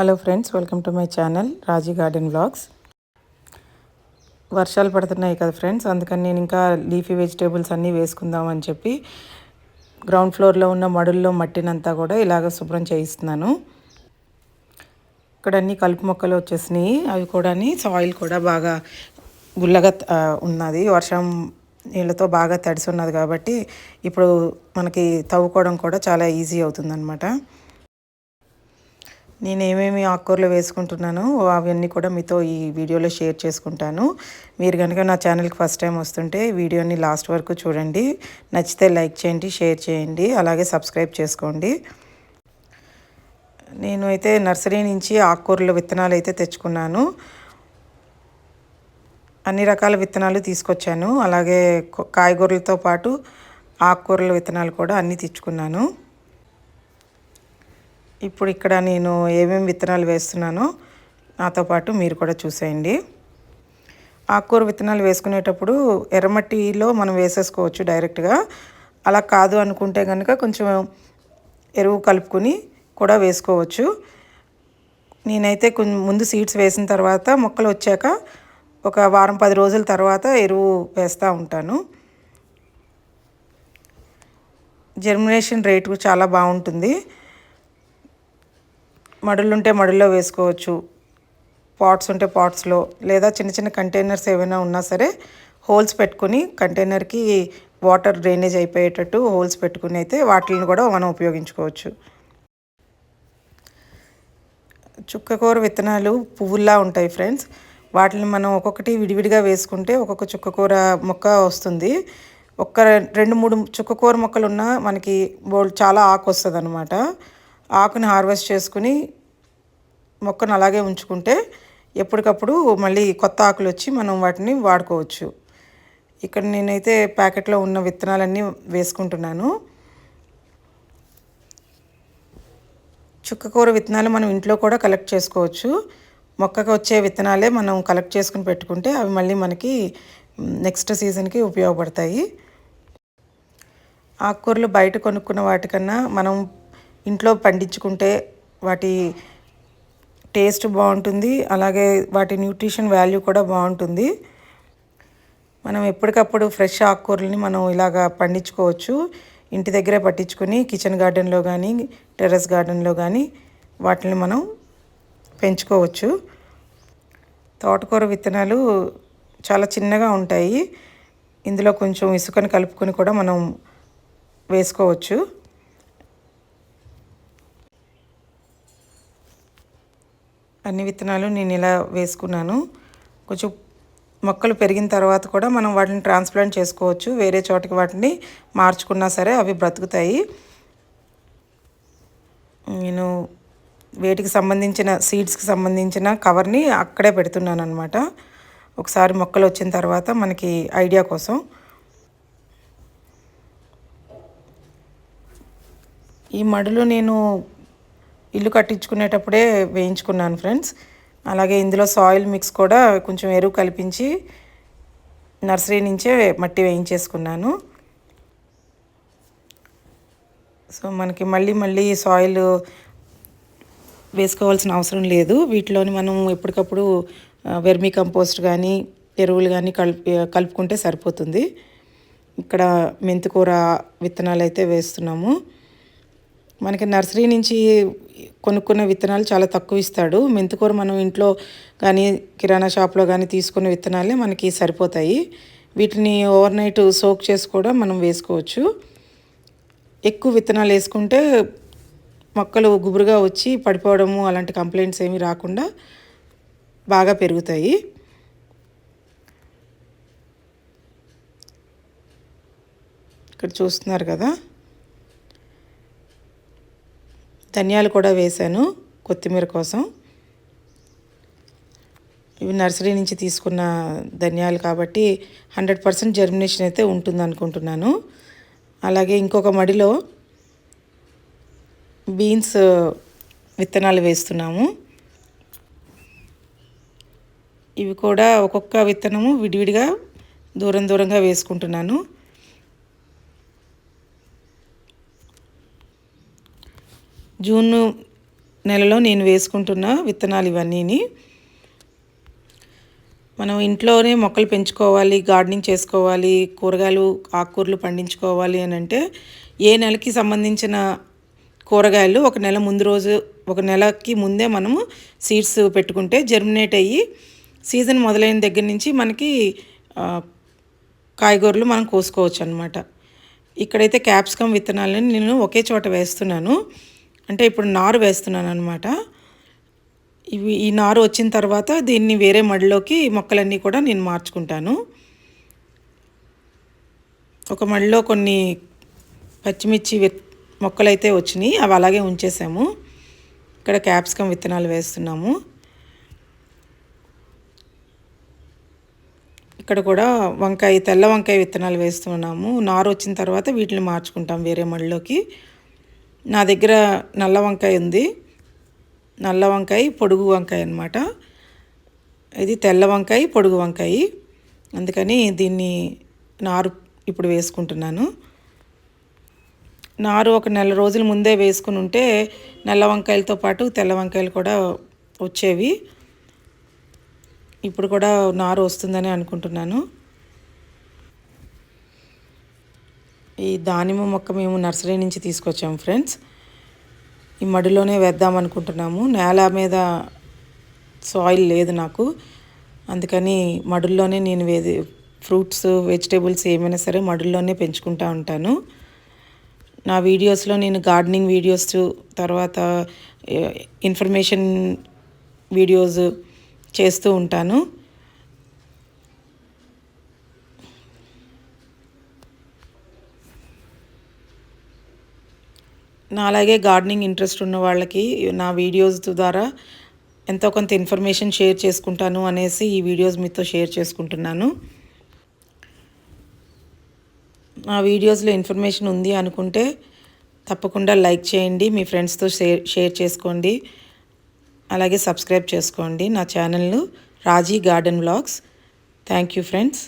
Hello friends welcome to my channel Raji garden blogs వర్షాలు పడుతున్నాయి కదా ఫ్రెండ్స్ అందుకని నేను ఇంకా లీఫీ వెజిటేబుల్స్ అన్నీ వేసుకుందామని చెప్పి గ్రౌండ్ ఫ్లోర్లో ఉన్న మడుల్లో మట్టినంతా కూడా ఇలాగ శుభ్రం చేయిస్తున్నాను. ఇక్కడ అన్ని కలుపు మొక్కలు వచ్చేసినాయి అవి కూడా సాయిల్ కూడా బాగా గుల్లగా ఉన్నది. వర్షం నీళ్ళతో బాగా తడిసి ఉన్నది కాబట్టి ఇప్పుడు మనకి తవ్వుకోవడం కూడా చాలా ఈజీ అవుతుందన్నమాట. నేను ఏమేమి ఆకుకూరలు వేసుకుంటున్నానో అవన్నీ కూడా మీతో ఈ వీడియోలో షేర్ చేసుకుంటాను. మీరు కనుక నా ఛానల్కి ఫస్ట్ టైం వస్తుంటే వీడియోని లాస్ట్ వరకు చూడండి. నచ్చితే లైక్ చేయండి షేర్ చేయండి అలాగే సబ్స్క్రైబ్ చేసుకోండి. నేను అయితే నర్సరీ నుంచి ఆకుకూరల విత్తనాలు అయితే తెచ్చుకున్నాను. అన్ని రకాల విత్తనాలు తీసుకొచ్చాను. అలాగే కాయగూరలతో పాటు ఆకుకూరల విత్తనాలు కూడా అన్నీ తెచ్చుకున్నాను. ఇప్పుడు ఇక్కడ నేను ఏమేమి విత్తనాలు వేస్తున్నానో నాతో పాటు మీరు కూడా చూసేయండి. ఆకుకూర విత్తనాలు వేసుకునేటప్పుడు ఎర్రమట్టిలో మనం వేసేసుకోవచ్చు డైరెక్ట్గా. అలా కాదు అనుకుంటే కనుక కొంచెం ఎరువు కలుపుకొని కూడా వేసుకోవచ్చు. నేనైతే కొంచెం ముందు సీడ్స్ వేసిన తర్వాత మొక్కలు వచ్చాక ఒక వారం పది రోజుల తర్వాత ఎరువు వేస్తూ ఉంటాను. జర్మినేషన్ రేటు చాలా బాగుంటుంది. మడులు ఉంటే మడుల్లో వేసుకోవచ్చు. పాట్స్ ఉంటే పాట్స్లో లేదా చిన్న చిన్న కంటైనర్స్ ఏమైనా ఉన్నా సరే హోల్స్ పెట్టుకుని కంటైనర్కి వాటర్ డ్రైనేజ్ అయిపోయేటట్టు హోల్స్ పెట్టుకుని అయితే వాటిని కూడా మనం ఉపయోగించుకోవచ్చు. చుక్కకూర విత్తనాలు పువ్వుల్లా ఉంటాయి ఫ్రెండ్స్. వాటిని మనం ఒక్కొక్కటి విడివిడిగా వేసుకుంటే ఒక్కొక్క చుక్కకూర మొక్క వస్తుంది. ఒక్క రెండు మూడు చుక్కకూర మొక్కలు ఉన్నా మనకి బోల్ చాలా ఆకు వస్తుంది అనమాట ఆకుని హార్వెస్ట్ చేసుకుని మొక్కను అలాగే ఉంచుకుంటే ఎప్పటికప్పుడు మళ్ళీ కొత్త ఆకులు వచ్చి మనం వాటిని వాడుకోవచ్చు. ఇక్కడ నేనైతే ప్యాకెట్లో ఉన్న విత్తనాలన్నీ వేసుకుంటున్నాను. చుక్కకూర విత్తనాలు మనం ఇంట్లో కూడా కలెక్ట్ చేసుకోవచ్చు. మొక్కకు వచ్చే విత్తనాలే మనం కలెక్ట్ చేసుకుని పెట్టుకుంటే అవి మళ్ళీ మనకి నెక్స్ట్ సీజన్కి ఉపయోగపడతాయి. ఆకుకూరలు బయట కొనుక్కున్న వాటికన్నా మనం ఇంట్లో పండించుకుంటే వాటి టేస్ట్ బాగుంటుంది అలాగే వాటి న్యూట్రిషన్ వాల్యూ కూడా బాగుంటుంది. మనం ఎప్పటికప్పుడు ఫ్రెష్ ఆకుకూరలని మనం ఇలాగా పండించుకోవచ్చు. ఇంటి దగ్గరే పట్టించుకొని కిచెన్ గార్డెన్లో కానీ టెర్రస్ గార్డెన్లో కానీ వాటిని మనం పెంచుకోవచ్చు. తోటకూర విత్తనాలు చాలా చిన్నగా ఉంటాయి. ఇందులో కొంచెం ఇసుకని కలుపుకొని కూడా మనం వేసుకోవచ్చు. అన్ని విత్తనాలు నేను ఇలా వేసుకున్నాను. కొంచెం మొక్కలు పెరిగిన తర్వాత కూడా మనం వాటిని ట్రాన్స్ప్లాంట్ చేసుకోవచ్చు. వేరే చోటకి వాటిని మార్చుకున్నా సరే అవి బ్రతుకుతాయి. నేను వేటికి సంబంధించిన సీడ్స్కి సంబంధించిన కవర్ని అక్కడే పెడుతున్నాను అనమాట ఒకసారి మొక్కలు వచ్చిన తర్వాత మనకి ఐడియా కోసం. ఈ మడులు నేను ఇల్లు కట్టించుకునేటప్పుడే వేయించుకున్నాను ఫ్రెండ్స్. అలాగే ఇందులో సాయిల్ మిక్స్ కూడా కొంచెం ఎరువు కల్పించి నర్సరీ నుంచే మట్టి వేయించేసుకున్నాను. సో మనకి మళ్ళీ మళ్ళీ సాయిల్ వేసుకోవాల్సిన అవసరం లేదు. వీటిలోని మనం ఎప్పటికప్పుడు వెర్మీ కంపోస్ట్ కానీ ఎరువులు కానీ కలిపి కలుపుకుంటే సరిపోతుంది. ఇక్కడ మెంతికూర విత్తనాలు అయితే వేస్తున్నాము. మనకి నర్సరీ నుంచి కొనుక్కున్న విత్తనాలు చాలా తక్కువ ఇస్తాడు. మెంతికూర మనం ఇంట్లో కానీ కిరాణా షాప్లో కానీ తీసుకున్న విత్తనాలే మనకి సరిపోతాయి. వీటిని ఓవర్ నైట్ సోక్ చేసి కూడా మనం వేసుకోవచ్చు. ఎక్కువ విత్తనాలు వేసుకుంటే మొక్కలు గుబురుగా వచ్చి పడిపోవడము అలాంటి కంప్లైంట్స్ ఏమీ రాకుండా బాగా పెరుగుతాయి. ఇక్కడ చూస్తున్నారు కదా. ధనియాలు కూడా వేశాను కొత్తిమీర కోసం. ఇవి నర్సరీ నుంచి తీసుకున్న ధనియాలు కాబట్టి హండ్రెడ్ పర్సెంట్ జర్మినేషన్ అయితే ఉంటుంది అనుకుంటున్నాను. అలాగే ఇంకొక మడిలో బీన్స్ విత్తనాలు వేస్తున్నాము. ఇవి కూడా ఒక్కొక్క విత్తనము విడివిడిగా దూరం దూరంగా వేసుకుంటున్నాను. జూన్ నెలలో నేను వేసుకుంటున్న విత్తనాలు ఇవన్నీని. మనం ఇంట్లోనే మొక్కలు పెంచుకోవాలి గార్డెనింగ్ చేసుకోవాలి కూరగాయలు ఆకుకూరలు పండించుకోవాలి అని అంటే ఏ నెలకి సంబంధించిన కూరగాయలు ఒక నెల ముందు రోజు ఒక నెలకి ముందే మనము సీడ్స్ పెట్టుకుంటే జర్మినేట్ అయ్యి సీజన్ మొదలైన దగ్గర నుంచి మనకి కాయగూరలు మనం కోసుకోవచ్చు అనమాట ఇక్కడైతే క్యాప్సికమ్ విత్తనాలని నేను ఒకే చోట వేస్తున్నాను. అంటే ఇప్పుడు నారు వేస్తున్నాను అనమాట ఇవి ఈ నారు వచ్చిన తర్వాత దీన్ని వేరే మడిలోకి మొక్కలన్నీ కూడా నేను మార్చుకుంటాను. ఒక మడిలో కొన్ని పచ్చిమిర్చి విత్ మొక్కలైతే వచ్చినాయి అవి అలాగే ఉంచేసాము. ఇక్కడ క్యాప్సికమ్ విత్తనాలు వేస్తున్నాము. ఇక్కడ కూడా వంకాయ తెల్ల వంకాయ విత్తనాలు వేస్తున్నాము. నారు వచ్చిన తర్వాత వీటిని మార్చుకుంటాం వేరే మడిలోకి. నా దగ్గర నల్ల వంకాయ ఉంది. నల్ల వంకాయ పొడుగు వంకాయ అనమాట ఇది తెల్ల వంకాయ పొడుగు వంకాయ. అందుకని దీన్ని నారు ఇప్పుడు వేసుకుంటున్నాను. నారు ఒక నెల రోజుల ముందే వేసుకుని ఉంటే నల్ల వంకాయలతో పాటు తెల్ల వంకాయలు కూడా వచ్చేవి. ఇప్పుడు కూడా నారు వస్తుందని అనుకుంటున్నాను. ఈ దానిమ్మ మొక్క మేము నర్సరీ నుంచి తీసుకొచ్చాము ఫ్రెండ్స్. ఈ మడిలోనే వేద్దాం అనుకుంటున్నాము. నేల మీద సాయిల్ లేదు నాకు. అందుకని మడుల్లోనే నేను వేది ఫ్రూట్స్ వెజిటేబుల్స్ ఏమైనా సరే మడుల్లోనే పెంచుకుంటూ ఉంటాను. నా వీడియోస్లో నేను గార్డెనింగ్ వీడియోస్ తర్వాత ఇన్ఫర్మేషన్ వీడియోస్ చేస్తూ ఉంటాను. నా అలాగే గార్డెనింగ్ ఇంట్రెస్ట్ ఉన్న వాళ్ళకి నా వీడియోస్ ద్వారా ఎంతో కొంత ఇన్ఫర్మేషన్ షేర్ చేసుకుంటాను అనేసి ఈ వీడియోస్ మీతో షేర్ చేసుకుంటున్నాను. నా వీడియోస్లో ఇన్ఫర్మేషన్ ఉంది అనుకుంటే తప్పకుండా లైక్ చేయండి మీ ఫ్రెండ్స్తో షేర్ షేర్ చేసుకోండి. అలాగే సబ్స్క్రైబ్ చేసుకోండి నా ఛానల్ను Raji garden vlogs. Thank you friends.